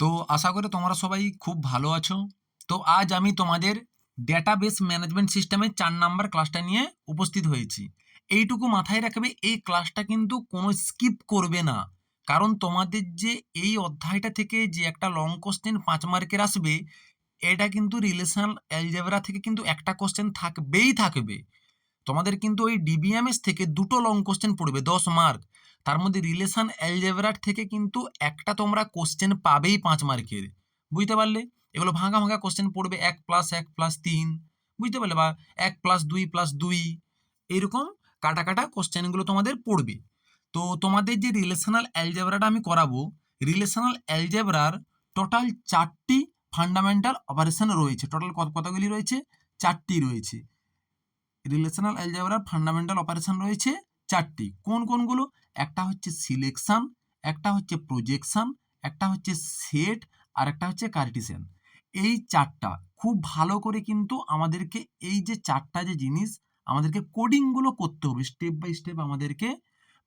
তো আশা করি তোমরা সবাই খুব ভালো আছো। তো আজ আমি তোমাদের ডেটাবেস ম্যানেজমেন্ট সিস্টেমের চার নাম্বার ক্লাসটা নিয়ে উপস্থিত হয়েছি। এইটুকু মাথায় রাখবে, এই ক্লাসটা কিন্তু কোনো স্কিপ করবে না। কারণ তোমাদের যে এই অধ্যায়টা থেকে যে একটা লং কোশ্চেন পাঁচ মার্কের আসবে, এটা কিন্তু রিলেশনাল অ্যালজেব্রা থেকে কিন্তু একটা কোশ্চেন থাকবেই থাকবে। তোমাদের কিন্তু ওই ডিবিএমএস থেকে দুটো লং কোশ্চেন পড়বে, দশ মার্ক তার মধ্যে রিলেশন অ্যালজেব্রার থেকে কিন্তু একটা তোমরা কোশ্চেন পাবেই পাঁচ মার্কের বুঝতে পারলে? এগুলো ভাঙা ভাঙা কোশ্চেন পড়বে এক প্লাস এক প্লাস তিন। বুঝতে পারলে? বা এক প্লাস দুই প্লাস দুই। এইরকম কাটা কাটা কোশ্চেনগুলো তোমাদের পড়বে। তো তোমাদের যে রিলেশনাল অ্যালজেব্রাটা আমি করাবো রিলেশনাল অ্যালজেব্রার টোটাল চারটি ফান্ডামেন্টাল অপারেশন রয়েছে। টোটাল কত, কতগুলি রয়েছে? চারটি রয়েছে। রিলেশনাল অ্যালজেব্রার ফান্ডামেন্টাল অপারেশন রয়েছে। চারটি কোন কোনগুলো? একটা হচ্ছে সিলেকশন একটা হচ্ছে প্রজেকশন একটা হচ্ছে সেট আর একটা হচ্ছে কার্টিসিয়ান এই চারটা খুব ভালো করে কিন্তু আমাদেরকে এই যে চারটা যে জিনিস, আমাদেরকে কোডিংগুলো করতে হবে। স্টেপ বাই স্টেপ আমাদেরকে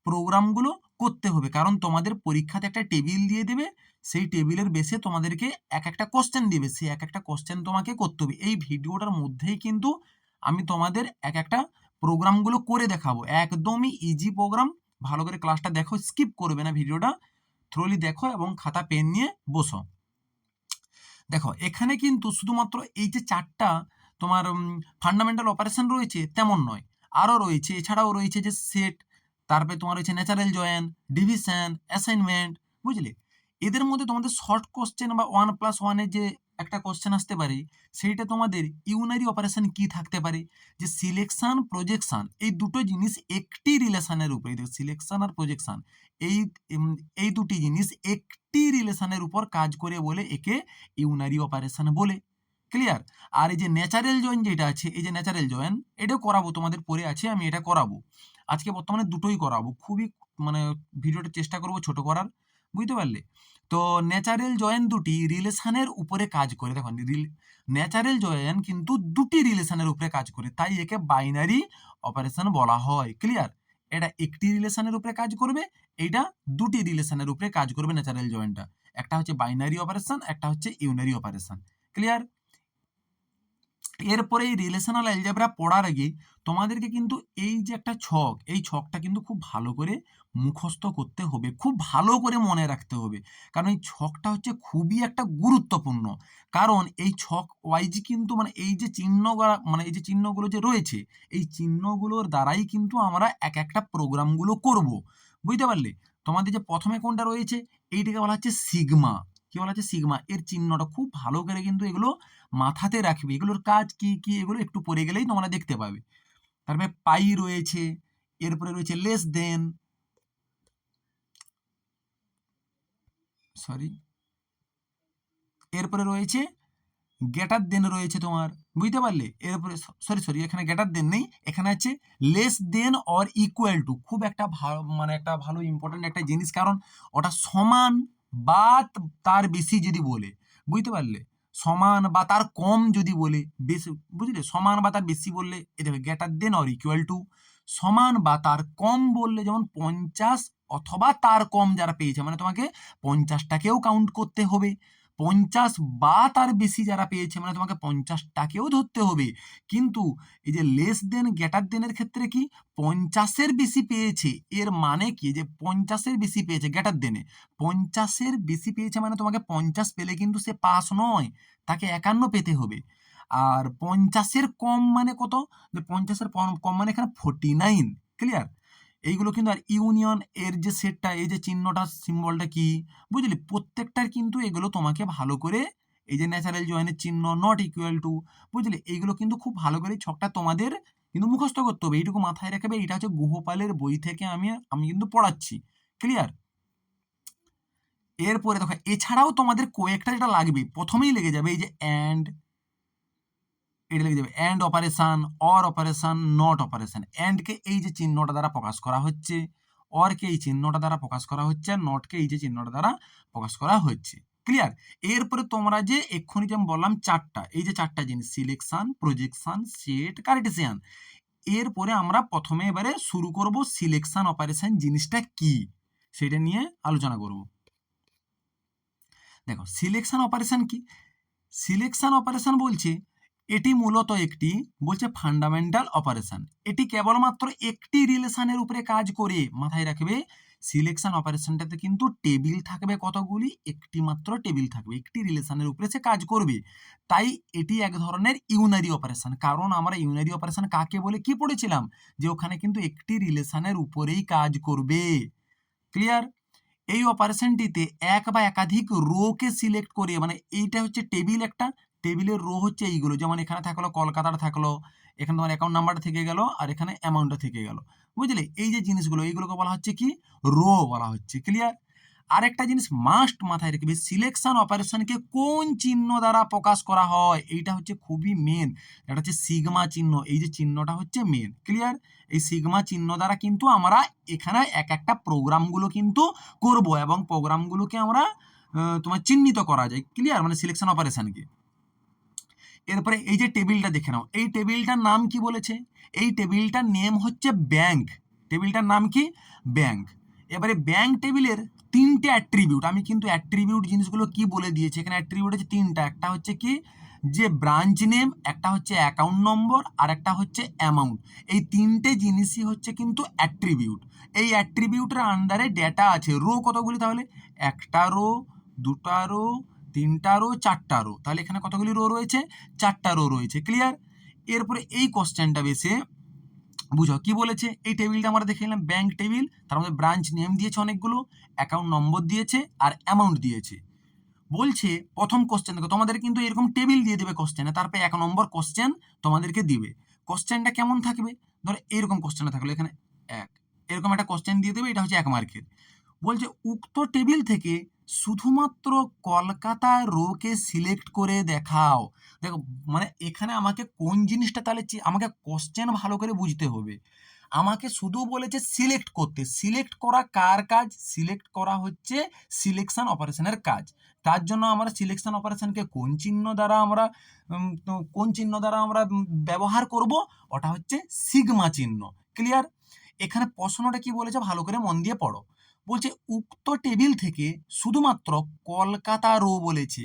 প্রোগ্রামগুলো করতে হবে। কারণ তোমাদের পরীক্ষাতে একটা টেবিল দিয়ে দেবে, সেই টেবিলের বেসে তোমাদেরকে এক একটা কোশ্চেন দিবে। সেই এক একটা কোশ্চেন তোমাকে করতে হবে। এই ভিডিওটার মধ্যেই কিন্তু আমি তোমাদের এক একটা প্রোগ্রামগুলো করে দেখাবো। একদমই ইজি প্রোগ্রাম ভালো করে ক্লাসটা দেখো স্কিপ করবে না ভিডিওটা থ্রোলি দেখো এবং খাতা পেন নিয়ে বসো। দেখো, এখানে কিন্তু শুধুমাত্র এই যে চারটা তোমার ফান্ডামেন্টাল অপারেশন রয়েছে, তেমন নয়। আরও রয়েছে, এছাড়াও রয়েছে যে সেট তারপরে তোমার রয়েছে ন্যাচারাল জয়েন ডিভিশন অ্যাসাইনমেন্ট বুঝলে? এদের মধ্যে তোমাদের শর্ট কোশ্চেন বা ওয়ান প্লাস ওয়ানের যে একটা কোশ্চেন আসতে পারে, সেইটা তোমাদের ইউনারি অপারেশন কি থাকতে পারে? যে সিলেকশন প্রজেকশন এই দুটো জিনিস একটি রিলেশনের উপরে সিলেকশন আর প্রজেকশন এই এই দুটি জিনিস একটি রিলেশনের উপর কাজ করে বলে একে ইউনারি অপারেশন বলে। ক্লিয়ার আর এই যে ন্যাচারাল জয়েন যেটা আছে, এই যে ন্যাচারাল জয়েন এটাও করাবো, তোমাদের পরে আছে, আমি এটা করাবো। আজকে বর্তমানে দুটোই করাবো। খুবই মানে ভিডিওটা চেষ্টা করব ছোট করার। বুঝতে পারলে? তো ন্যাচারাল জয়েন দুটি রিলেশনের উপরে কাজ করে। দেখুন ন্যাচারাল জয়েন কিন্তু দুটি রিলেশনের উপরে কাজ করে, তাই একে বাইনারি অপারেশন বলা হয়। ক্লিয়ার এটা একটি রিলেশনের উপরে কাজ করবে এইটা দুটি রিলেশনের উপরে কাজ করবে ন্যাচারাল জয়েনটা একটা হচ্ছে বাইনারি অপারেশন একটা হচ্ছে ইউনারি অপারেশন ক্লিয়ার এরপরে এই রিলেশনাল অ্যালজেব্রা পড়ার আগে তোমাদেরকে কিন্তু এই যে একটা ছক, এই ছকটা কিন্তু খুব ভালো করে মুখস্থ করতে হবে, খুব ভালো করে মনে রাখতে হবে। কারণ এই ছকটা হচ্ছে খুবই একটা গুরুত্বপূর্ণ। কারণ এই ছক ওয়াইজ কিন্তু মানে এই যে চিহ্ন মানে এই যে চিহ্নগুলো যে রয়েছে, এই চিহ্নগুলোর দ্বারাই কিন্তু আমরা এক একটা প্রোগ্রামগুলো করব। বুঝতে পারলে? তোমাদের যে প্রথমে কোনটা রয়েছে, এইটাকে বলা হচ্ছে সিগমা। কি বলা হচ্ছে সিগমা? এর চিহ্নটা খুব ভালো করে কিন্তু এগুলো মাথাতে রাখবে। এগুলোর কাজ কি কি, এগুলো একটু পরে গেলেই তোমরা দেখতে পাবে। তারপরে পাই রয়েছে, এরপরে রয়েছে লেস দেন সরি এরপরে রয়েছে গেটার দেন রয়েছে তোমার, বুঝতে পারলে? এরপরে সরি সরি এখানে গেটার দেন নেই, এখানে আছে less than or equal to খুব একটা ভালো মানে একটা ভালো ইম্পর্টেন্ট একটা জিনিস, কারণ ওটা সমান বা তার বেশি যদি বলে, বুঝতে পারলে? সমান বা তার কম যদি বলে, বেশি, বুঝলে? সমান বা তার বেশি বললে এ দেখবে greater than or equal to সমান বা তার কম বললে যেমন পঞ্চাশ অথবা তার কম যারা পেয়েছে মানে তোমাকে পঞ্চাশটাকেও কাউন্ট করতে হবে। পঞ্চাশ বা তার বেশি যারা পেয়েছে মানে তোমাকে পঞ্চাশটাকেও ধরতে হবে। কিন্তু এই যে লেস দেন গ্রেটার দেনের ক্ষেত্রে কি? পঞ্চাশের বেশি পেয়েছে। এর মানে কি? যে পঞ্চাশের বেশি পেয়েছে গ্রেটার দেনে পঞ্চাশের বেশি পেয়েছে মানে তোমাকে পঞ্চাশ পেলে কিন্তু সে পাস নয়। তাকে একান্ন পেতে হবে। আর পঞ্চাশের কম মানে কত? যে পঞ্চাশের কম মানে এখানে ফোর্টি নাইন ক্লিয়ার এইগুলো কিন্তু আর ইউনিয়ন এর যে সেটটা, এই যে চিহ্নটা সিম্বলটা কি? বুঝলি? প্রত্যেকটার কিন্তু এগুলো তোমাকে ভালো করে এই যে ন্যাচারাল জয়েনের চিহ্ন নট ইকুয়াল টু বুঝলি? এইগুলো কিন্তু খুব ভালো করে ছকটা তোমাদের কিন্তু মুখস্থ করতে হবে। এইটুকু মাথায় রাখবে। এটা হচ্ছে গুহপালের বই থেকে আমি আমি কিন্তু পড়াচ্ছি। ক্লিয়ার এরপরে দেখো, এছাড়াও তোমাদের কয়েকটা যেটা লাগবে, প্রথমেই লেগে যাবে এই যে অ্যান্ড এটা লেগে যাবে and operation or operation not operation অ্যান্ডকে এই যে চিহ্নটা দ্বারা প্রকাশ করা হচ্ছে অরকে এই চিহ্নটা দ্বারা প্রকাশ করা হচ্ছে আর নটকে এই যে চিহ্নটা দ্বারা প্রকাশ করা হচ্ছে। ক্লিয়ার এরপরে তোমরা যে এক্ষুনি যে আমি বললাম চারটা, এই যে চারটা জিনিস সিলেকশন প্রজেকশন সেট কার্টেসিয়ান এরপরে আমরা প্রথমে এবারে শুরু করব সিলেকশন অপারেশন জিনিসটা কি, সেটা নিয়ে আলোচনা করব। দেখো সিলেকশন অপারেশন কি? সিলেকশন অপারেশন বলছে এটি মূলত একটি, বলছে ফান্ডামেন্টাল অপারেশন এটি কেবলমাত্র একটি রিলেশনের উপরে কাজ করে। মাথায় রাখবে সিলেকশন অপারেশনটাতে কিন্তু টেবিল থাকবে কতগুলি? একটি মাত্র টেবিল থাকবে। একটি রিলেশনের উপরে সে কাজ করবে। তাই এটি এক ধরনের ইউনারি অপারেশন কারণ আমরা ইউনারি অপারেশন কাকে বলে? কি পড়েছিলাম? যে ওখানে কিন্তু একটি রিলেশনের উপরেই কাজ করবে। ক্লিয়ার এই অপারেশনটিতে এক বা একাধিক রোকে সিলেক্ট করে মানে এইটা হচ্ছে টেবিল একটা টেবিলের রো হচ্ছে এইগুলো। যেমন এখানে থাকল কলকাতার থাকল, এখানে তোমার অ্যাকাউন্ট নাম্বারটা থেকে গেল, আর এখানে অ্যামাউন্টটা থেকে গেল। বুঝলে? এই যে জিনিসগুলো, এইগুলোকে বলা হচ্ছে কি? রো বলা হচ্ছে ক্লিয়ার আরেকটা জিনিস মাস্ট মাথায় রাখবে সিলেকশন অপারেশনকে কোন চিহ্ন দ্বারা প্রকাশ করা হয়? এইটা হচ্ছে খুবই মেন এটা হচ্ছে সিগমা চিহ্ন। এই যে চিহ্নটা হচ্ছে মেন ক্লিয়ার এই সিগমা চিহ্ন দ্বারা কিন্তু আমরা এখানে এক একটা প্রোগ্রামগুলো কিন্তু করব এবং প্রোগ্রামগুলোকে আমরা তোমার চিহ্নিত করা যায় ক্লিয়ার মানে সিলেকশন অপারেশনকে এরপরে এই যে টেবিলটা দেখে নাও। এই টেবিলটার নাম কি বলেছে? এই টেবিলটার নেম হচ্ছে ব্যাংক। টেবিলটার নাম কি? ব্যাংক। এবারে ব্যাংক টেবিলের তিনটে অ্যাট্রিবিউট আমি কিন্তু অ্যাট্রিবিউট জিনিসগুলো কি বলে দিয়েছি? এখানে অ্যাট্রিবিউট হচ্ছে তিনটা। একটা হচ্ছে কি? যে ব্রাঞ্চ নেম একটা হচ্ছে অ্যাকাউন্ট নম্বর আর একটা হচ্ছে অ্যামাউন্ট এই তিনটে জিনিসই হচ্ছে কিন্তু অ্যাট্রিবিউট এই অ্যাট্রিবিউটের আন্ডারে ডেটা আছে। রো কতগুলি তাহলে? একটা রো দুটা রো তিনটা রো চারটা রো তাহলে এখানে কতগুলি রো রয়েছে? চারটা রো রয়েছে। ক্লিয়ার এরপরে এই কোশ্চেনটা বেশি বুঝো? কি বলেছে? এই টেবিলটা আমরা দেখে নিলাম। ব্যাংক টেবিল তার মধ্যে ব্রাঞ্চ নেম দিয়েছে অনেকগুলো অ্যাকাউন্ট নম্বর দিয়েছে, আর অ্যামাউন্ট দিয়েছে। বলছে, প্রথম কোশ্চেন দেখো, তোমাদের কিন্তু এরকম টেবিল দিয়ে দেবে কোশ্চেনে তারপরে এক নম্বর কোশ্চেন তোমাদেরকে দিবে। কোশ্চেনটা কেমন থাকবে? ধরো, এরকম কোশ্চেনটা থাকল। এখানে এক। এরকম একটা কোশ্চেন দিয়ে দেবে, এটা হচ্ছে এক মার্কের বলছে, উক্ত টেবিল থেকে শুধুমাত্র কলকাতা রোকে সিলেক্ট করে দেখাও। দেখো মানে এখানে আমাকে কোন জিনিসটা তাহলে আমাকে কোশ্চেন ভালো করে বুঝতে হবে। আমাকে শুধু বলেছে সিলেক্ট করতে। সিলেক্ট করা কার কাজ? সিলেক্ট করা হচ্ছে সিলেকশন অপারেশনের কাজ। তার জন্য আমরা সিলেকশন অপারেশনকে কোন চিহ্ন দ্বারা আমরা কোন চিহ্ন দ্বারা আমরা ব্যবহার করব? ওটা হচ্ছে সিগমা চিহ্ন। ক্লিয়ার এখানে প্রশ্নটা কি বলেছে? ভালো করে মন দিয়ে পড়ো। বলছে, উক্ত টেবিল থেকে শুধুমাত্র কলকাতা রো বলেছে।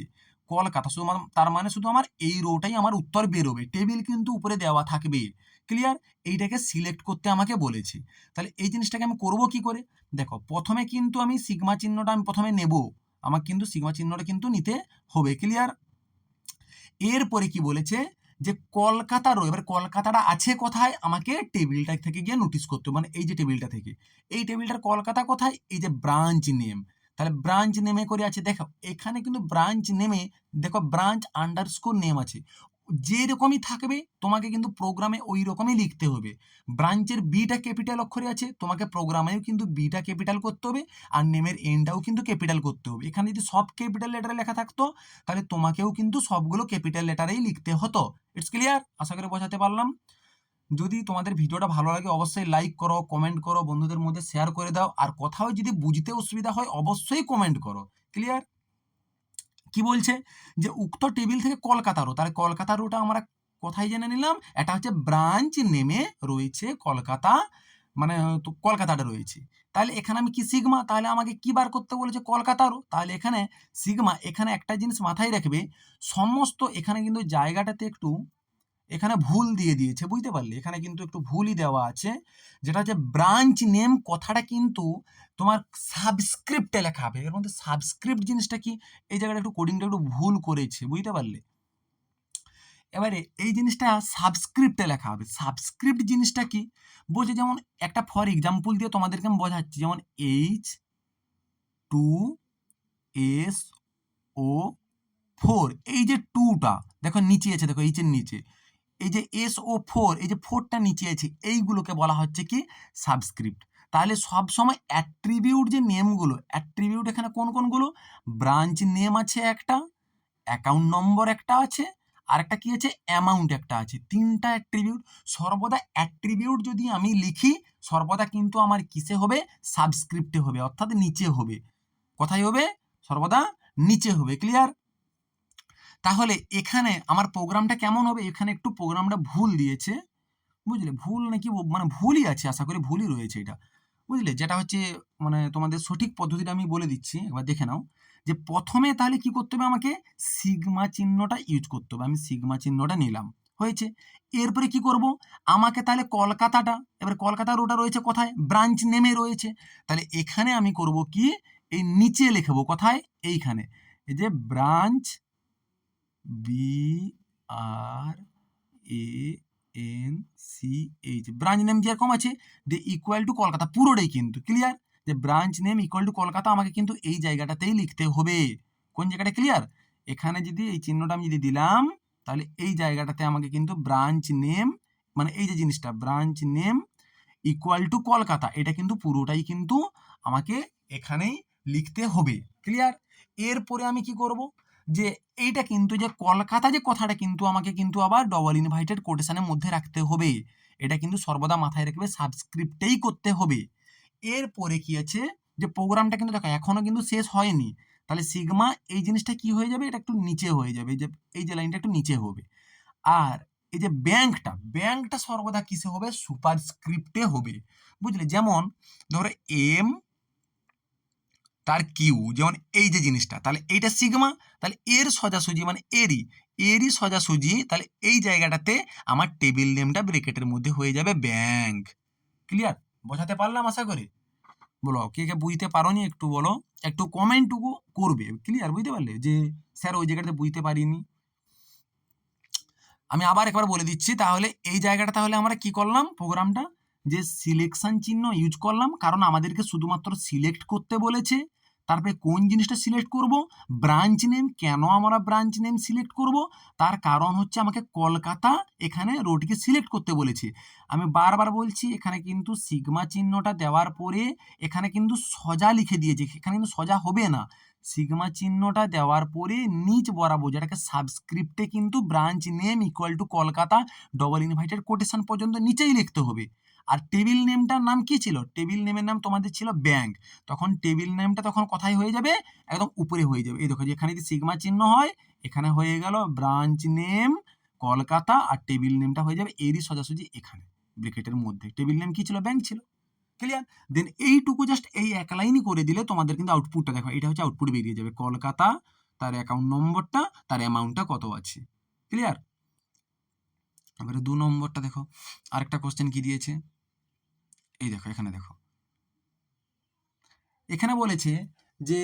কলকাতা শুধু তার মানে শুধু আমার এই রোটাই আমার উত্তর বেরোবে। টেবিল কিন্তু উপরে দেওয়া থাকবে। ক্লিয়ার? এইটাকে সিলেক্ট করতে আমাকে বলেছে। তাহলে এই জিনিসটাকে আমি করব কি করে? দেখো, প্রথমে কিন্তু আমি সিগমা চিহ্নটা আমি প্রথমে নেব। আমার কিন্তু সিগমা চিহ্নটা কিন্তু নিতে হবে। ক্লিয়ার? এরপরে কি বলেছে? যে কলকাতা রো এবার কলকাতাটা আছে কোথায়? আমাকে টেবিলটা থেকে গিয়ে নোটিস করতে মানে এই যে টেবিলটা থেকে। এই টেবিলটার কলকাতা কোথায়? এই যে ব্রাঞ্চ নেম তাহলে ব্রাঞ্চ নেমে করে আছে। দেখো, এখানে কিন্তু ব্রাঞ্চ নেমে দেখো ব্রাঞ্চ আন্ডার স্কোর নেম আছে। যে রকমই থাকবে, তোমাকে কিন্তু প্রোগ্রামে ওই রকমই লিখতে হবে। ব্রাঞ্চের বিটা ক্যাপিটাল অক্ষরে আছে, তোমাকে প্রোগ্রামেও কিন্তু বিটা ক্যাপিটাল করতে হবে আর নেমের এনটাও কিন্তু ক্যাপিটাল করতে হবে। এখানে যদি সব ক্যাপিটাল লেটারে লেখা থাকতো, তাহলে তোমাকেও কিন্তু সবগুলো ক্যাপিটাল লেটারেই লিখতে হতো। ইটস ক্লিয়ার আশা করে বোঝাতে পারলাম। যদি তোমাদের ভিডিওটা ভালো লাগে, অবশ্যই লাইক করো কমেন্ট করো, বন্ধুদের মধ্যে শেয়ার করে দাও। আর কোথাও যদি বুঝতে অসুবিধা হয়, অবশ্যই কমেন্ট করো। ক্লিয়ার কি বলছে? যে উক্ত টেবিল থেকে কলকাতা রো তাহলে কলকাতা রোটা আমরা কোথায় জেনে নিলাম? এটা হচ্ছে ব্রাঞ্চ নেমে রয়েছে কলকাতা মানে কলকাতাটা রয়েছে। তাহলে এখানে আমি কি সিগমা তাহলে আমাকে কি বার করতে বলেছে কলকাতারও তাহলে এখানে সিগমা এখানে একটা জিনিস মাথায় রাখবে, সমস্ত এখানে কিন্তু জায়গাটাতে একটু এখানে ভুল দিয়ে দিয়েছে, বুঝতে পারলে? এখানে কিন্তু একটু ভুলই দেওয়া আছে, যেটা হচ্ছে ব্রাঞ্চ নেম কথাটা কিন্তু তোমার সাবস্ক্রিপ্টে লেখা হবে। এর মধ্যে সাবস্ক্রিপ্ট জিনিসটা কি? এই জায়গাটা একটু কোডিংটা একটু ভুল করেছে, বুঝতে পারলে? এবারে এই জিনিসটা সাবস্ক্রিপ্টে লেখা হবে। সাবস্ক্রিপ্ট জিনিসটা কি? বলছে যেমন একটা ফর এক্সাম্পল দিয়ে তোমাদেরকে আমি বোঝাচ্ছি, যেমন H two S O four এই যে টুটা দেখো নিচে আছে, দেখো এইচের নিচে। এই যে এস ও ফোর এই যে ফোরটা নিচে আছে, এইগুলোকে বলা হচ্ছে কি সাবস্ক্রিপ্ট তাহলে সবসময় অ্যাট্রিবিউট যে নেমগুলো অ্যাট্রিবিউট এখানে কোন কোনগুলো? ব্রাঞ্চ নেম আছে একটা অ্যাকাউন্ট নম্বর একটা আছে, আর একটা কি আছে? অ্যামাউন্ট একটা আছে। তিনটা অ্যাট্রিবিউট সর্বদা অ্যাট্রিবিউট যদি আমি লিখি, সর্বদা কিন্তু আমার কিসে হবে? সাবস্ক্রিপ্টে হবে, অর্থাৎ নিচে হবে। কোথায় হবে? সর্বদা নিচে হবে ক্লিয়ার তাহলে এখানে আমার প্রোগ্রামটা কেমন হবে? এখানে একটু প্রোগ্রামটা ভুল দিয়েছে। বুঝলে? ভুল নাকি মানে ভুলই আছে, আশা করি ভুলই রয়েছে এটা। বুঝলে? যেটা হচ্ছে মানে তোমাদের সঠিক পদ্ধতিটা আমি বলে দিচ্ছি, একবার দেখে নাও। যে প্রথমে তাহলে কি করতে হবে আমাকে? সিগমা চিহ্নটা ইউজ করতে হবে। আমি সিগমা চিহ্নটা নিলাম। হয়েছে? এরপরে কি করব? আমাকে তাহলে কলকাতাটা, এবার কলকাতার ওটা রয়েছে কোথায়? ব্রাঞ্চ নেমে রয়েছে। তাহলে এখানে আমি করব কি? এই নিচে লিখব। কোথায়? এইখানে। এই যে branch B R A N C H branch name যেরকম আছে? যে ইকুয়াল টু কলকাতা। পুরোটাই কিন্তু ক্লিয়ার যে branch name equal to Kolkata আমাকে কিন্তু এই জায়গাটাতেই লিখতে হবে। কোন জায়গাটা ক্লিয়ার এখানে যদি এই চিহ্নটা আমি যদি দিলাম, তাহলে এই জায়গাটাতে আমাকে কিন্তু ব্রাঞ্চ নেম মানে এই যে জিনিসটা branch name equal to Kolkata, এটা কিন্তু পুরোটাই কিন্তু আমাকে এখানেই লিখতে হবে। ক্লিয়ার এরপরে আমি কি করব? যে এইটা কিন্তু যে কলকাতা যে কথাটা কিন্তু আমাকে কিন্তু আবার ডবল ইনভাইটেড কোটেশনের মধ্যে রাখতে হবে। এটা কিন্তু সর্বদা মাথায় রাখবে সাবস্ক্রিপ্টেই করতে হবে। এরপরে কি আছে? যে প্রোগ্রামটা কিন্তু দেখো এখনও কিন্তু শেষ হয়নি। তাহলে সিগমা এই জিনিসটা কি হয়ে যাবে? এটা একটু নিচে হয়ে যাবে, যে এই যে লাইনটা একটু নিচে হবে। আর এই যে ব্যাংকটা ব্যাংকটা সর্বদা কিসে হবে? সুপার স্ক্রিপ্টে হবে। বুঝলে? যেমন ধরো এম তার কিউ যেমন এই যে জিনিসটা, তাহলে এইটা সিগমা, তাহলে এর সোজাসুজি মানে এরই এরই সোজাসুজি, তাহলে এই জায়গাটাতে আমার টেবিল নেমটা ব্রেকেটের মধ্যে হয়ে যাবে ব্যাংক। ক্লিয়ার বোঝাতে পারলাম আশা করি? বলো, কে কে বুঝতে পারোনি একটু বলো, একটু কমেন্টটুকু করবে ক্লিয়ার বুঝতে পারলে? যে স্যার ওই জায়গাটাতে বুঝতে পারিনি। আমি আবার একবার বলে দিচ্ছি, তাহলে এই জায়গাটা তাহলে আমরা কি করলাম প্রোগ্রামটা যে সিলেকশন চিহ্ন ইউজ করলাম, কারণ আমাদেরকে শুধুমাত্র সিলেক্ট করতে বলেছে। তারপরে কোন জিনিসটা সিলেক্ট করব? ব্রাঞ্চ নেম কেন আমরা ব্রাঞ্চ নেম সিলেক্ট করব? তার কারণ হচ্ছে আমাকে কলকাতা এখানে রোডকে সিলেক্ট করতে বলেছে। আমি বারবার বলছি, এখানে কিন্তু সিগমা চিহ্নটা দেওয়ার পরে এখানে কিন্তু সজা লিখে দিয়েছে। এখানে কিন্তু সজা হবে না। সিগমা চিহ্নটা দেওয়ার পরে নিচ বরাবর, যেটাকে সাবস্ক্রিপ্টে কিন্তু branch name equal to Kolkata double inverted quotation পর্যন্ত নিচেই লিখতে হবে। আর টেবিল নেমটার নাম কি ছিল? টেবিল নেমের নাম তোমাদের ছিল ব্যাংক তখন টেবিল নেমটা তখন কোথায় হয়ে যাবে? একদম উপরে হয়ে যাবে। এই দেখো যেখানে যদি সিগমা চিহ্ন হয়, এখানে হয়ে গেল ব্রাঞ্চ নেম কলকাতা, আর টেবিল নেমটা হয়ে যাবে এরই সোজাসুজি এখানে ব্রেকেটের মধ্যে। টেবিল নেম কি ছিল? ব্যাংক ছিল। ক্লিয়ার দেন এইটুকু জাস্ট এই এক লাইনই করে দিলে তোমাদের কিন্তু আউটপুটটা দেখো, এটা হচ্ছে আউটপুট বেরিয়ে যাবে। কলকাতা, তার অ্যাকাউন্ট নম্বরটা তার অ্যামাউন্টটা কত আছে? ক্লিয়ার এবারে দু নম্বরটা দেখো। আরেকটা কোশ্চেন কি দিয়েছে? এই দেখো, এখানে দেখো। এখানে বলেছে যে,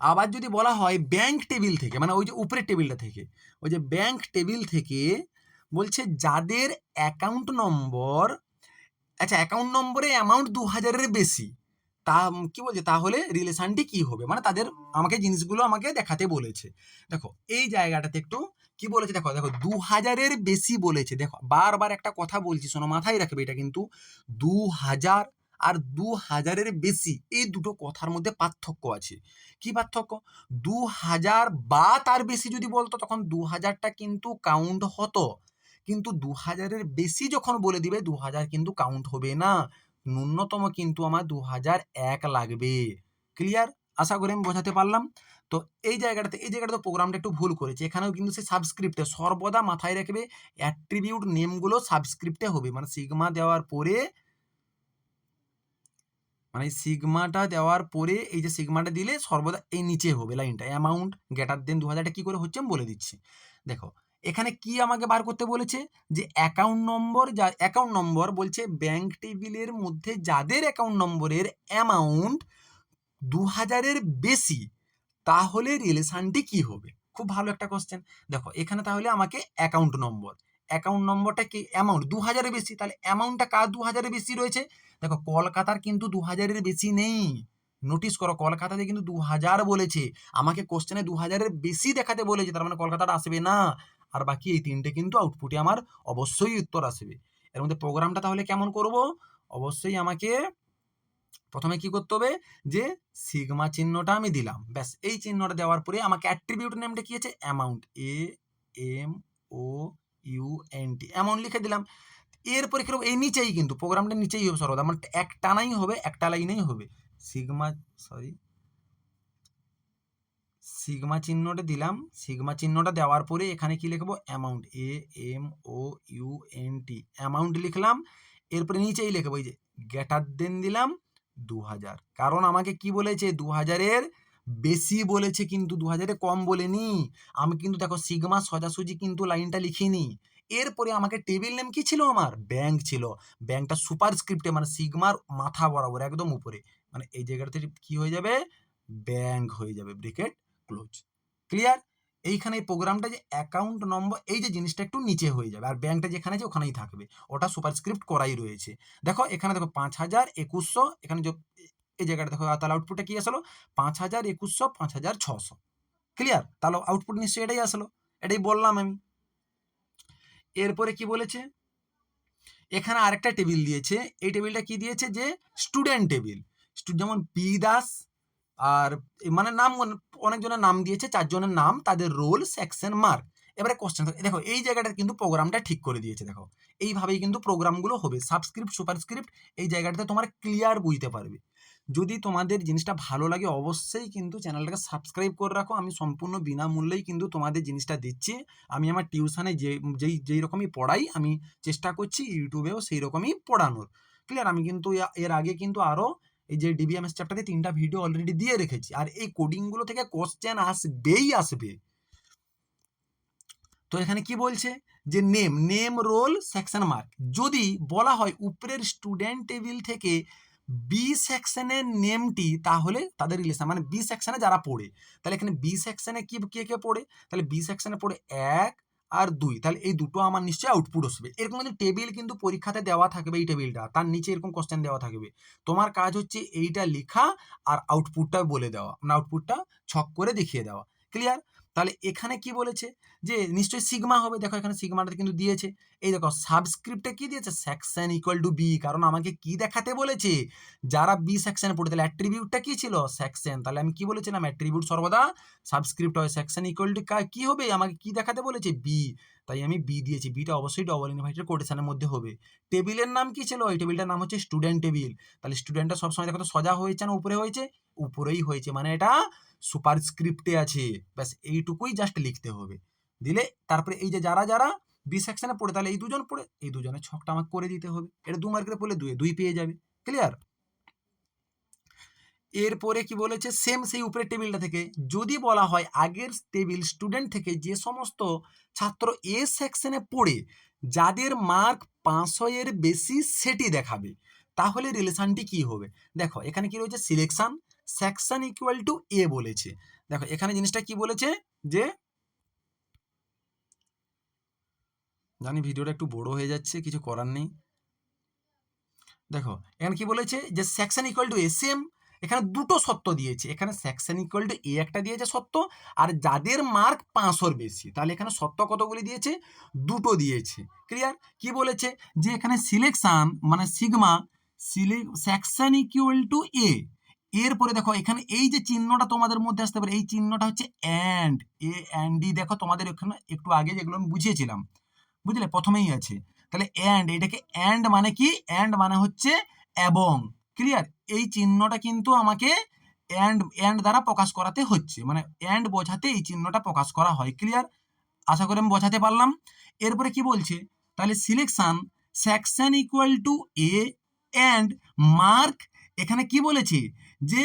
আবার যদি বলা হয় ব্যাংক টেবিল থেকে মানে ওই যে উপরের টেবিলটা থেকে, ওই যে ব্যাংক টেবিল থেকে বলছে যাদের অ্যাকাউন্ট নম্বর আচ্ছা অ্যাকাউন্ট নম্বরে অ্যামাউন্ট দু হাজারের বেশি, তা কি বলছে? তাহলে রিলেশনটি কি হবে? মানে তাদের আমাকে জিনিসগুলো আমাকে দেখাতে বলেছে। দেখো, এই জায়গাটাতে একটু কি বলেছে দেখো দেখো দু হাজারের বেশি বলেছে, দেখো, বারবার একটা কথা বলছি, শোনো, মাথায় রাখবে এটা কিন্তু দু হাজার আর দু হাজারের বেশি, এই দুটো কথার মধ্যে পার্থক্য আছে। কি পার্থক্য? দু হাজার বা তার বেশি যদি বলতো, তখন দু হাজারটা কিন্তু কাউন্ট হতো। কিন্তু দু হাজারের বেশি যখন বলে দিবে দু হাজার কিন্তু কাউন্ট হবে না। ন্যূনতম কিন্তু আমার দু হাজার এক লাগবে। ক্লিয়ার আশা করি আমি বোঝাতে পারলাম। তো এই জায়গাটাতে এই জায়গাটাতে প্রোগ্রামটা একটু ভুল করেছে। এখানেও কিন্তু সে সাবস্ক্রিপ্টে সর্বদা মাথায় রাখবে অ্যাট্রিবিউট নেমগুলো সাবস্ক্রিপ্টে হবে। মানে সিগমা দেওয়ার পরে মানে সিগমাটা দেওয়ার পরে এই যে সিগমাটা দিলে সর্বদা এই নিচে হবে লাইনটা অ্যামাউন্ট গ্রেটার দেন দু হাজারটা কী করে হচ্ছে আমি বলে দিচ্ছি। দেখো, এখানে কি আমাকে বার করতে বলেছে? যে অ্যাকাউন্ট নম্বর যা অ্যাকাউন্ট নম্বর বলছে ব্যাংক টেবিলের মধ্যে যাদের অ্যাকাউন্ট নম্বরের অ্যামাউন্ট দু হাজারের বেশি, তাহলে রিলেশনটি কি হবে? খুব ভালো একটা কোশ্চেন দেখো, এখানে তাহলে আমাকে অ্যাকাউন্ট নম্বর অ্যাকাউন্ট নম্বরটা কি? অ্যামাউন্ট দু হাজারের বেশি, তাহলে অ্যামাউন্টটা কার দু হাজারের বেশি রয়েছে? দেখো, কলকাতার কিন্তু দু হাজারের বেশি নেই। নোটিস করো, কলকাতাতে কিন্তু দু হাজার বলেছে। আমাকে কোশ্চেনে দু হাজারের বেশি দেখাতে বলেছে, তার মানে কলকাতাটা আসবে না। আর বাকি এই তিনটে কিন্তু আউটপুটে আমার অবশ্যই উত্তর আসবে। এর মধ্যে প্রোগ্রামটা তাহলে কেমন করব? অবশ্যই আমাকে প্রথমে কি করতে হবে? যে সিগমা চিহ্নটা আমি দিলাম। ব্যাস, এই চিহ্নটা দেওয়ার পরে আমাকে অ্যাট্রিবিউট নেমটা কি আছে? Amount A M O U N T amount লিখে দিলাম। এরপরে কীরকম এই নিচেই কিন্তু প্রোগ্রামটা নিচেই হবে সর্বদা। মানে এক টানাই হবে, একটা লাইনেই হবে। সিগমা সরি সিগমা চিহ্নটা দিলাম। সিগমা চিহ্নটা দেওয়ার পরে এখানে কি লিখব? Amount A M O U N T amount লিখলাম। এরপরে নিচেই লিখব, এই যে গ্রেটার দেন দিলাম। দু হাজার কারণ আমাকে কি বলেছে? দু হাজারের বেশি বলেছে কিন্তু দু হাজারে কম বলেনি। আমি কিন্তু দেখো সিগমা সোজাসুজি কিন্তু লাইনটা লিখিনি। এরপরে আমাকে টেবিল নেম কি ছিল আমার? ব্যাংক ছিল। ব্যাংকটা সুপার স্ক্রিপ্টে মানে সিগমার মাথা বরাবর, একদম উপরে। মানে এই জায়গাটাতে কি হয়ে যাবে? ব্যাংক হয়ে যাবে ব্রিকেট ক্লোজ। ক্লিয়ার? এইখানে এই প্রোগ্রামটা যে অ্যাকাউন্ট নম্বর এই যে জিনিসটা একটু নিচে হয়ে যাবে। আর ব্যাংকটা যেখানে আছে, ওখানেই থাকবে। ওটা সুপারস্ক্রিপ্ট করাই রয়েছে। দেখো, এখানে দেখো পাঁচ হাজার একুশশো, এখানে যে, এই জায়গাটা দেখো, তাহলে আউটপুটটা কি আসলো? পাঁচ হাজার একুশশো, পাঁচ হাজার ছশো। ক্লিয়ার তাহলে আউটপুট নিশ্চয়ই এটাই আসলো। এটাই বললাম আমি। এরপরে কি বলেছে? এখানে আরেকটা টেবিল দিয়েছে। এই টেবিলটা কি দিয়েছে? যে স্টুডেন্ট টেবিল যেমন পি দাস আর মানে নাম অন- অনেকজনের নাম দিয়েছে, চারজনের নাম, তাদের রোল সেকশন মার্ক এবারে কোশ্চেন দেখো, এই জায়গাটা কিন্তু প্রোগ্রামটা ঠিক করে দিয়েছে, দেখো। এইভাবেই কিন্তু প্রোগ্রামগুলো হবে সাবস্ক্রিপ্ট সুপারস্ক্রিপ্ট এই জায়গাটাতে তোমার ক্লিয়ার বুঝতে পারবে। যদি তোমাদের জিনিসটা ভালো লাগে, অবশ্যই কিন্তু চ্যানেলটাকে সাবস্ক্রাইব করে রাখো। আমি সম্পূর্ণ বিনামূল্যেই কিন্তু তোমাদের জিনিসটা দিচ্ছি। আমি আমার টিউশনে যে, যেই যেই রকমই পড়াই, আমি চেষ্টা করছি, ইউটিউবেও সেই রকমই পড়ানোর। ক্লিয়ার আমি কিন্তু এর আগে কিন্তু আরও এই যে ডিবিএমএস চ্যাপ্টারে তিনটা ভিডিও অলরেডি দিয়ে রেখেছি। আর এই কোডিংগুলো থেকে কোশ্চেন আসবেই আসবে। তো এখানে কি বলছে? যে name name roll section mark যদি বলা হয় উপরের স্টুডেন্ট টেবিল থেকে বি সেকশনের নেমটি তাহলে তাদের রিলেশন মানে বি সেকশনে যারা পড়ে, তাহলে এখানে বি সেকশনে কি, কে কে পড়ে? তাহলে বি সেকশনে পড়ে এক আর দুই, তাহলে এই দুটো আমার নিশ্চয়ই আউটপুট আসবে। এরকম কিন্তু টেবিল কিন্তু পরীক্ষাতে দেওয়া থাকবে এই টেবিলটা তার নিচে এরকম কোশ্চেন দেওয়া থাকবে। তোমার কাজ হচ্ছে এইটা লেখা আর আউটপুটটা বলে দেওয়া। মানে আউটপুটটা ছক করে দেখিয়ে দেওয়া। ক্লিয়ার তাহলে এখানে কি বলেছে? যে নিশ্চয়ই সিগমা হবে। দেখো এখানে সিগমাটা কিন্তু দিয়েছে। এই দেখো সাবস্ক্রিপ্টে কি দিয়েছে? সেকশন ইকুয়াল টু বি কারণ আমাকে কি দেখাতে বলেছে? যারা বি সেকশনে পড়ে, তাহলে অ্যাট্রিবিউটটা কি ছিল? সেকশন তাহলে আমি কি বলেছিলাম? অ্যাট্রিবিউট সর্বদা সাবস্ক্রিপ্ট হয়। সেকশন ইকুয়াল টু কি হবে? আমাকে কি দেখাতে বলেছে? বি তাই আমি বি দিয়েছি। বিটা অবশ্যই ডবল ইনভাইটেড কোটেশনের মধ্যে হবে। টেবিলের নাম কি ছিল? ওই টেবিলটার নাম হচ্ছে স্টুডেন্ট টেবিল তাহলে স্টুডেন্টটা সবসময় দেখো তো সোজা হয়েছে না উপরে হয়েছে? উপরেই হয়েছে। মানে এটা সুপার স্ক্রিপ্টে আছে, ব্যাস এইটুকুই জাস্ট লিখতে হবে। দিলে তারপরে এই যে যারা যারা বি সেকশনে পড়ে, তাহলে এই দুজন পড়ে, এই দুজনের ছকটা আমাকে করে দিতে হবে। এটা দু মার্কের পড়লে দুই দুই পেয়ে যাবে। ক্লিয়ার এরপরে কি বলেছে? সেম সেই উপরের টেবিলটা থেকে। যদি বলা হয় আগের টেবিল স্টুডেন্ট থেকে যে সমস্ত ছাত্র এ সেকশনে পড়ে, যাদের মার্ক পাঁচশো এর বেশি সেটি দেখাবে, তাহলে রিলেশনটি কি হবে? দেখো, এখানে কি রয়েছে? Selection section equal to A বলেছে। দেখো, এখানে জিনিসটা কি বলেছে? যে জানি ভিডিওটা একটু বড় হয়ে যাচ্ছে, কিছু করার নেই। দেখো, এখানে কি বলেছে? যে section equal to A same এখানে দুটো সত্য দিয়েছে। এখানে সেকশন ইকুয়াল টু এ একটা দিয়েছে সত্য, আর যাদের মার্ক পাঁচশোর বেশি, তাহলে এখানে সত্য কতগুলি দিয়েছে? দুটো দিয়েছে। ক্লিয়ার কি বলেছে? যে এখানে সিলেকশন মানে সিগমা সিলে সেকশন ইকুয়াল টু এ এরপরে দেখো, এখানে এই যে চিহ্নটা তোমাদের মধ্যে আসতে পারে, এই চিহ্নটা হচ্ছে অ্যান্ড এ অ্যান্ড দেখো, তোমাদের এখানে একটু আগে যেগুলো আমি বুঝিয়েছিলাম। বুঝলে? প্রথমেই আছে। তাহলে অ্যান্ড এটাকে অ্যান্ড মানে কি? অ্যান্ড মানে হচ্ছে এবং। ক্লিয়ার এই চিহ্নটা কিন্তু আমাকে অ্যান্ড অ্যান্ড দ্বারা প্রকাশ করাতে হচ্ছে। মানে অ্যান্ড বোঝাতে এই চিহ্নটা প্রকাশ করা হয়। ক্লিয়ার আশা করি আমি বোঝাতে পারলাম। এরপরে কি বলছে? তাহলে selection section equal to A and mark এখানে কি বলেছে? যে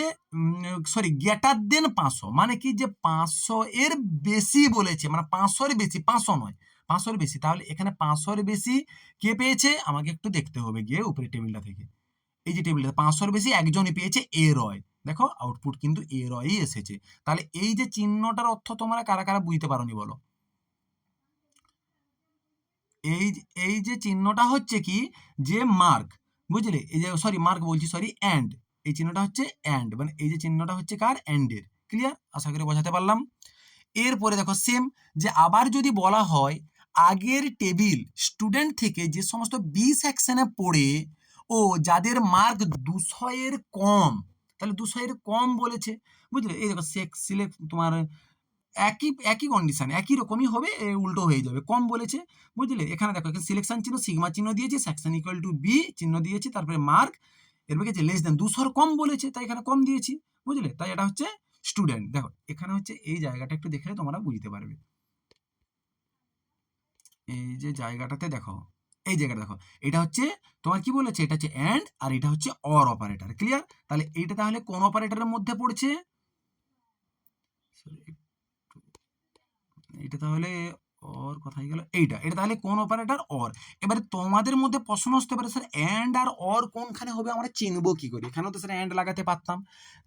সরি গ্রেটার দেন পাঁচশো মানে কি যে পাঁচশো এর বেশি বলেছে মানে পাঁচশোর বেশি, পাঁচশো নয়, পাঁচশোর বেশি, তাহলে এখানে পাঁচশোর বেশি কে পেয়েছে? আমাকে একটু দেখতে হবে গিয়ে উপরে টেবিলটা থেকে। এই যে টেবিলটা, পাঁচশোর বেশি একজনই পেয়েছে, এ রয়। দেখো আউটপুট কিন্তু এ রয়ই এসেছে। তাহলে এই যে চিহ্নটার অর্থ তোমরা কারা কারা বুঝতে পারোনি বলো? এই এই যে চিহ্নটা হচ্ছে কি? যে মার্ক বুঝলে? এই যে সরি মার্ক বলছি সরি অ্যান্ড এই চিহ্নটা হচ্ছে অ্যান্ড মানে এই যে চিহ্নটা হচ্ছে কার? অ্যান্ডের ক্লিয়ার আশা করি বোঝাতে পারলাম। এরপরে দেখো সেম যে আবার যদি বলা হয়, আগের টেবিল স্টুডেন্ট থেকে যে সমস্ত বি সেকশনে পড়ে, ও যাদের মার্ক দুশো এর কম, তাহলে দুশো এর কম বলেছে। বুঝলে? এই দেখো সেক সিলেক্ট তোমার একই একই কন্ডিশন একই রকমই হবে উল্টো হয়ে যাবে। কম বলেছে, বুঝলে? এখানে দেখো সিলেকশন চিহ্ন সিগমা চিহ্ন দিয়েছে সেকশন ইকুয়াল টু বি চিহ্ন দিয়েছে, তারপরে মার্ক এরপরে গেছে লেস দেন দুশোর কম বলেছে, তাই এখানে কম দিয়েছি, বুঝলে? তাই এটা হচ্ছে স্টুডেন্ট দেখো, এখানে হচ্ছে এই জায়গাটা একটু দেখলে তোমরা বুঝতে পারবে। এই যে জায়গাটাতে দেখো, এই জায়গাটা দেখো, এটা হচ্ছে তোমার কি বলেছে? এটা হচ্ছে অ্যান্ড আর এটা হচ্ছে অর অপারেটর ক্লিয়ার তাহলে এইটা তাহলে কোন অপারেটরের মধ্যে পড়ছে? এটা তাহলে অর কোথায় গেল এইটা। এটা তাহলে কোন অপারেটর অর এবারে তোমাদের মধ্যে প্রশ্ন আসতে পারে, স্যার অ্যান্ড আর অর কোনখানে হবে? আমরা চিনবো কি করে? এখানেও তো, স্যার অ্যান্ড লাগাতে পারতাম।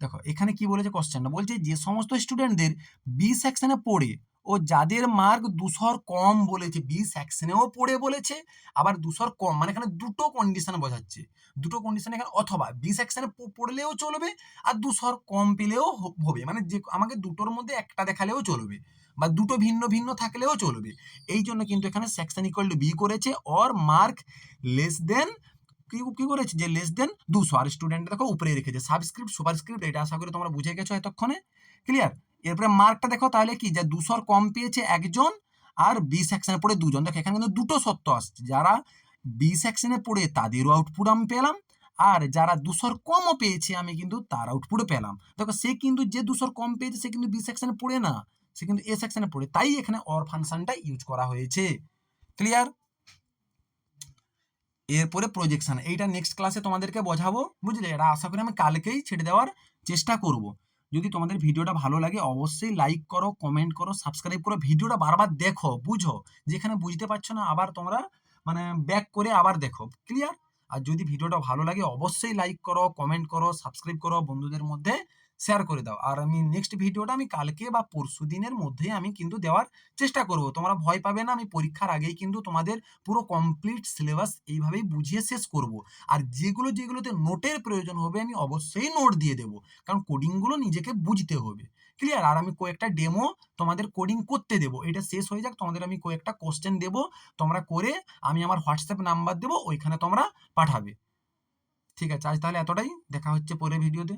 দেখো, এখানে কি বলেছে কোশ্চেনটা বলছে যে সমস্ত স্টুডেন্টদের বি সেকশনে পড়ে ও যাদের মার্ক দুশোর কম বলেছে বি সেকশনেও পড়ে বলেছে, আবার দুশোর কম মানে এখানে দুটো কন্ডিশন বোঝাচ্ছে। দুটো কন্ডিশন এখানে, অথবা বি সেকশনে পড়লেও চলবে আর দুশোর কম পেলেও হবে। মানে যে আমাকে দুটোর মধ্যে একটা দেখালেও চলবে। বা দুটো ভিন্ন ভিন্ন থাকলেও চলবে। এই জন্য কিন্তু এখানে সেকশন ইকুয়াল টু বি করেছে অর মার্ক লেস দেন কি করেছে? যে লেস দেন দুশো। আর স্টুডেন্ট দেখো উপরে রেখেছে। সাবস্ক্রিপ্ট সুপারস্ক্রিপ্ট এটা আশা করি তোমরা বুঝে গেছো এতক্ষণে। ক্লিয়ার এরপরে মার্কটা দেখো তাহলে কি? যে দুশোর কম পেয়েছে একজন আর বি সেকশনে পড়ে দুজন। দেখো এখানে কিন্তু দুটো সত্য আসছে। যারা বি সেকশনে পড়ে তাদেরও আউটপুট আমি পেলাম আর যারা দুশোর কমও পেয়েছে আমি কিন্তু তার আউটপুটও পেলাম। দেখো সে কিন্তু যে দুশোর কম পেয়েছে সে কিন্তু বি সেকশনে পড়ে না। সে কিন্তু এ সেকশনে পড়ে, তাই এখানে অর ফাংশনটা ইউজ করা হয়েছে। ক্লিয়ার এরপরে প্রজেকশন এইটা নেক্সট ক্লাসে তোমাদেরকে বোঝাবো, বুঝলে? এটা আশা করি আমি কালকেই ছেড়ে দেওয়ার চেষ্টা করব। যদি তোমাদের ভিডিওটা ভালো লাগে, অবশ্যই লাইক করো কমেন্ট করো সাবস্ক্রাইব করো। ভিডিওটা বারবার দেখো, বুঝো, যেখানে বুঝতে পারছ না, আবার তোমরা মানে ব্যাক করে আবার দেখো। ক্লিয়ার আর যদি ভিডিওটা ভালো লাগে, অবশ্যই লাইক করো কমেন্ট করো সাবস্ক্রাইব করো বন্ধুদের মধ্যে। শেয়ার করে দাও। আর আমি নেক্সট ভিডিওটা আমি কালকে বা পরশু দিনের মধ্যেই আমি কিন্তু দেওয়ার চেষ্টা করব। তোমরা ভয় পাবে না, আমি পরীক্ষার আগেই কিন্তু তোমাদের পুরো কমপ্লিট সিলেবাস এইভাবেই বুঝিয়ে শেষ করব। আর যেগুলো যেগুলোতে নোটের প্রয়োজন হবে, আমি অবশ্যই নোট দিয়ে দেব। কারণ কোডিংগুলো নিজেকে বুঝতে হবে। ক্লিয়ার আর আমি কয়েকটা ডেমো তোমাদের কোডিং করতে দেব। এটা শেষ হয়ে যাক, তোমাদের আমি কয়েকটা কোশ্চেন দেব। তোমরা করে আমি আমার হোয়াটসঅ্যাপ নাম্বার দেবো, ওইখানে তোমরা পাঠাবে। ঠিক আছে? আজ তাহলে এতটাই। দেখা হচ্ছে পরের ভিডিওতে